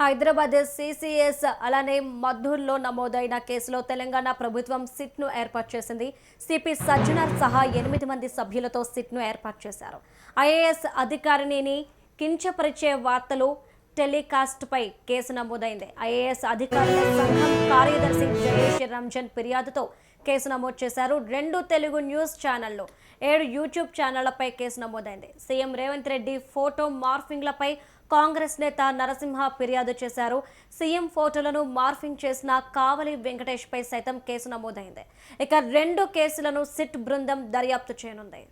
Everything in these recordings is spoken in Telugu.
హైదరాబాద్ సిసిఎస్ అలానే మద్దూర్లో నమోదైన కేసులో తెలంగాణ ప్రభుత్వం సిట్ను ఏర్పాటు చేసింది. సిపి సజ్జనర్ సహా ఎనిమిది మంది సభ్యులతో సిట్ను ఏర్పాటు చేశారు. ఐఏఎస్ అధికారిని కించపరిచే వార్తలు టెలికాస్ట్పై కేసు నమోదైంది. ఐఏఎస్ అధికారుల సంఘం కార్యదర్శి జయేష్ రంజన్ ఫిర్యాదుతో కేసు నమోదు చేశారు. రెండు తెలుగు న్యూస్ ఛానళ్ళు ఏడు యూట్యూబ్ ఛానళ్ళపై కేసు నమోదైంది. సీఎం రేవంత్ రెడ్డి ఫోటో మార్ఫింగ్లపై కాంగ్రెస్ నేత నరసింహ ఫిర్యాదు చేశారు. సీఎం ఫోటోలను మార్ఫింగ్ చేసిన కావలి వెంకటేష్ పై సైతం కేసు నమోదైంది. ఇక రెండు కేసులను సిట్ బృందం దర్యాప్తు చేయనుంది.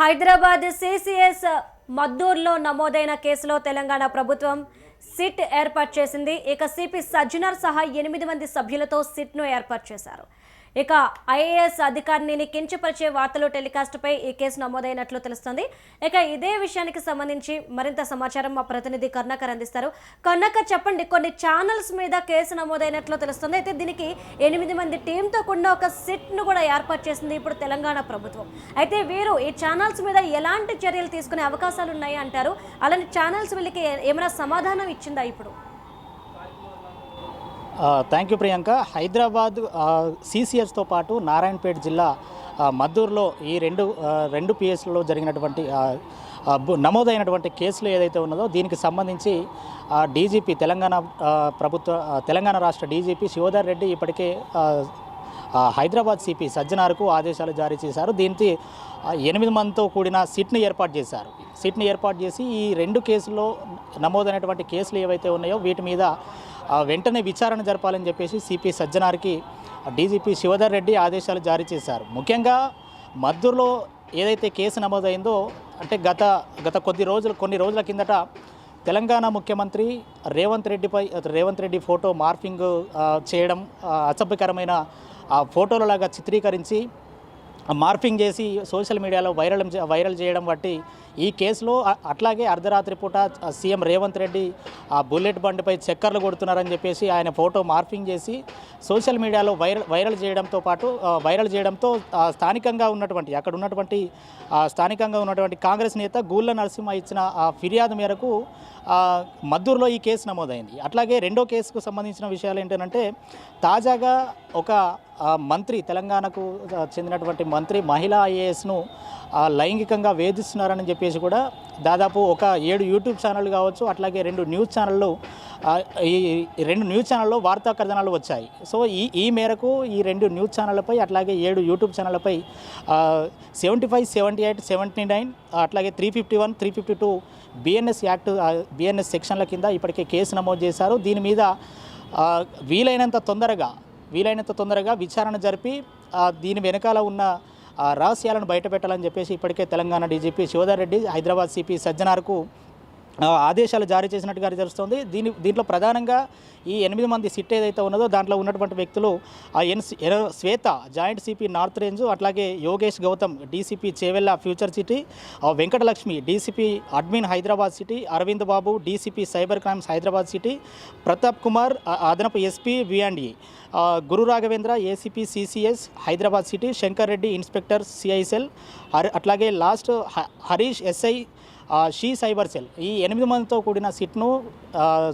హైదరాబాద్ సిసిఎస్ మద్దూర్లో నమోదైన కేసులో తెలంగాణ ప్రభుత్వం సిట్ ఏర్పాటు చేసింది. ఇక సిపి సజ్జనర్ సహా ఎనిమిది మంది సభ్యులతో సిట్ను ఏర్పాటు చేశారు. ఇక ఐఏఎస్ అధికారిని కించపరిచే వార్తలు టెలికాస్ట్పై ఈ కేసు నమోదైనట్లు తెలుస్తుంది. ఇక ఇదే విషయానికి సంబంధించి మరింత సమాచారం మా ప్రతినిధి కర్ణాకర్ అందిస్తారు. కర్ణాకర్ చెప్పండి కొన్ని ఛానల్స్ మీద కేసు నమోదైనట్లు తెలుస్తుంది. అయితే దీనికి ఎనిమిది మంది టీంతో కూడిన ఒక సిట్ను కూడా ఏర్పాటు చేసింది ఇప్పుడు తెలంగాణ ప్రభుత్వం. అయితే వీరు ఈ ఛానల్స్ మీద ఎలాంటి చర్యలు తీసుకునే అవకాశాలు ఉన్నాయి అంటారు అలాంటి ఛానల్స్ వీళ్ళకి ఏమైనా సమాధానం ఇచ్చిందా ఇప్పుడు? Thank you Priyanka. హైదరాబాద్ సిసిఎస్తో పాటు నారాయణపేట జిల్లా మద్దూరులో ఈ రెండు రెండు పిఎస్లలో జరిగినటువంటి నమోదైనటువంటి కేసులు ఏదైతే ఉన్నదో దీనికి సంబంధించి డీజీపీ తెలంగాణ ప్రభుత్వ తెలంగాణ రాష్ట్ర డీజీపీ శివధర్ రెడ్డి ఇప్పటికే హైదరాబాద్ సిపి సజ్జనార్కు ఆదేశాలు జారీ చేశారు. దీంతో ఎనిమిది మందితో కూడిన సిట్ని ఏర్పాటు చేశారు. సిట్ని ఏర్పాటు చేసి ఈ రెండు కేసుల్లో నమోదైనటువంటి కేసులు ఏవైతే ఉన్నాయో వీటి మీద వెంటనే విచారణ జరపాలని చెప్పేసి సిపి సజ్జనార్కి డీజీపీ శివధర్ రెడ్డి ఆదేశాలు జారీ చేశారు. ముఖ్యంగా మద్దూరులో ఏదైతే కేసు నమోదైందో అంటే గత గత కొద్ది రోజులు కొన్ని రోజుల కిందట తెలంగాణ ముఖ్యమంత్రి రేవంత్ రెడ్డిపై రేవంత్ రెడ్డి ఫోటో మార్ఫింగ్ చేయడం అసభ్యకరమైన ఆ ఫోటోలలాగా చిత్రీకరించి మార్ఫింగ్ చేసి సోషల్ మీడియాలో వైరల్ వైరల్ చేయడం బట్టి ఈ కేసులో అట్లాగే అర్ధరాత్రి పూట సీఎం రేవంత్ రెడ్డి ఆ బుల్లెట్ బండిపై చక్కర్లు కొడుతున్నారని చెప్పేసి ఆయన ఫోటో మార్ఫింగ్ చేసి సోషల్ మీడియాలో వైరల్ వైరల్ చేయడంతో పాటు వైరల్ చేయడంతో స్థానికంగా ఉన్నటువంటి అక్కడ ఉన్నటువంటి స్థానికంగా ఉన్నటువంటి కాంగ్రెస్ నేత గూళ్ళ నరసింహ ఇచ్చిన ఆ ఫిర్యాదు మేరకు మద్దూరులో ఈ కేసు నమోదైంది. అట్లాగే రెండో కేసుకు సంబంధించిన విషయాలు ఏంటంటే తాజాగా ఒక మంత్రి తెలంగాణకు చెందినటువంటి మంత్రి మహిళా ఐఏఎస్ను లైంగికంగా వేధిస్తున్నారని చెప్పి చెప్పేసి కూడా దాదాపు ఒక ఏడు యూట్యూబ్ ఛానళ్ళు కావచ్చు అట్లాగే రెండు న్యూస్ ఛానళ్ళు ఈ రెండు న్యూస్ ఛానల్లో వార్తా కథనాలు వచ్చాయి. సో ఈ ఈ మేరకు ఈ రెండు న్యూస్ ఛానళ్ళపై అట్లాగే ఏడు YouTube ఛానళ్ళపై seventy five seventy eight seventy nine అట్లాగే three fifty one three fifty two BNS act BNS సెక్షన్ల కింద ఇప్పటికే కేసు నమోదు చేశారు. దీని మీద వీలైనంత తొందరగా వీలైనంత తొందరగా విచారణ జరిపి దీని వెనకాల ఉన్న రహస్యాలను బయటపెట్టాలని చెప్పేసి ఇప్పటికే తెలంగాణ డీజీపీ శివధర్ రెడ్డి హైదరాబాద్ సిపి సజ్జనార్కు ఆదేశాలు జారీ చేసినట్టుగా తెలుస్తోంది. దీని దీంట్లో ప్రధానంగా ఈ ఎనిమిది మంది సిట్ ఏదైతే ఉన్నదో దాంట్లో ఉన్నటువంటి వ్యక్తులు ఆ ఎన్ ఎన- Shweta joint CP north range అట్లాగే Yogesh Gautam DCP Chevella future city ఆ, Venkatalakshmi DCP admin Hyderabad city Aravind Babu DCP cyber crimes Hyderabad city Pratap Kumar అదనపు SP విఆండి Guru Raghavendra ACP CCS Hyderabad city Shankar Reddy inspector CI cell అట్లాగే లాస్ట్ హ- Harish SI she cyber cell. ఈ ఎనిమిది మందితో కూడిన సిట్ను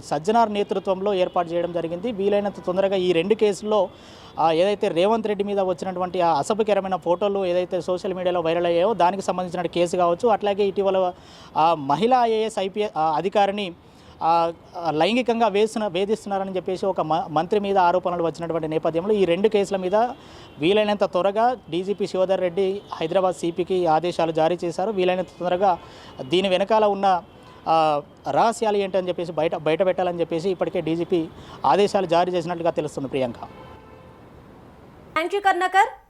సజ్జనార్ నేతృత్వంలో ఏర్పాటు చేయడం జరిగింది. వీలైనంత తొందరగా ఈ రెండు కేసుల్లో ఏదైతే రేవంత్ రెడ్డి మీద వచ్చినటువంటి ఆ అసభ్యకరమైన ఫోటోలు ఏదైతే సోషల్ మీడియాలో వైరల్ అయ్యాయో దానికి సంబంధించిన కేసు కావచ్చు. అట్లాగే ఇటీవల ఆ, మహిళా ఐఏఎస్ ఐపీఎస్ అధికారిని లైంగికంగా వేస్తున్న వేధిస్తున్నారని చెప్పేసి ఒక మ- మంత్రి మీద ఆరోపణలు వచ్చినటువంటి నేపథ్యంలో ఈ రెండు కేసుల మీద వీలైనంత త్వరగా డీజీపీ శివధర్ రెడ్డి హైదరాబాద్ సిపికి ఆదేశాలు జారీ చేశారు. వీలైనంత త్వరగా దీని వెనకాల ఉన్న రహస్యాలు ఏంటని చెప్పేసి బయట బయట పెట్టాలని చెప్పేసి ఇప్పటికే డీజీపీ ఆదేశాలు జారీ చేసినట్లుగా తెలుస్తుంది ప్రియాంక. Thank you Karunakar.